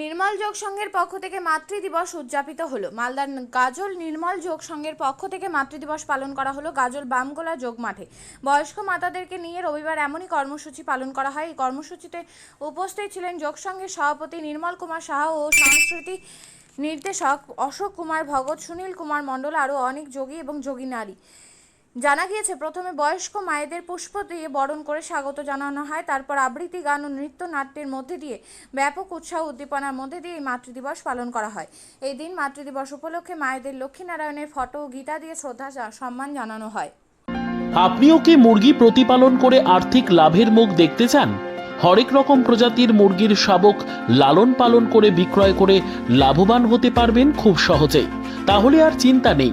নির্মল যোগ সংঘের পক্ষ থেকে মাতৃদিবস উদযাপিত হলো। মালদার গাজল নির্মল যোগ সংঘের পক্ষ থেকে মাতৃদিবস পালন করা হলো গাজল বামগোলা যোগ মাঠে। বয়স্ক মাতাদেরকে নিয়ে রবিবার এমনই কর্মসূচি পালন করা হয়। এই কর্মসূচিতে উপস্থিত ছিলেন যোগ সংঘের সভাপতি নির্মল কুমার সাহা ও সংস্কৃতি নির্দেশক অশোক কুমার ভগত সুনীল কুমার মণ্ডল আরও অনেক যোগী এবং যোগী নারী। জানা গিয়েছে, প্রথমে বয়স্ক মায়েদের পুষ্প দিয়ে বরণ করে স্বাগত জানানো হয়, তারপর আবৃত্তি গান ও নৃত্য নাট্যের মধ্যে দিয়ে ব্যাপক উৎসাহ উদ্দীপনার মধ্যে দিয়ে এই মাতৃদিবস পালন করা হয়। এই দিন মাতৃদিবস উপলক্ষে মায়েদের লক্ষ্মীনারায়ণের ফটো ও গীতা দিয়ে শ্রদ্ধা সম্মান জানানো হয়। আপনিও কি মুরগি প্রতিপালন করে আর্থিক লাভের মুখ দেখতে চান? হরেক রকম প্রজাতির মুরগির শাবক লালন পালন করে বিক্রয় করে লাভবান হতে পারবেন খুব সহজেই। তাহলে আর চিন্তা নেই।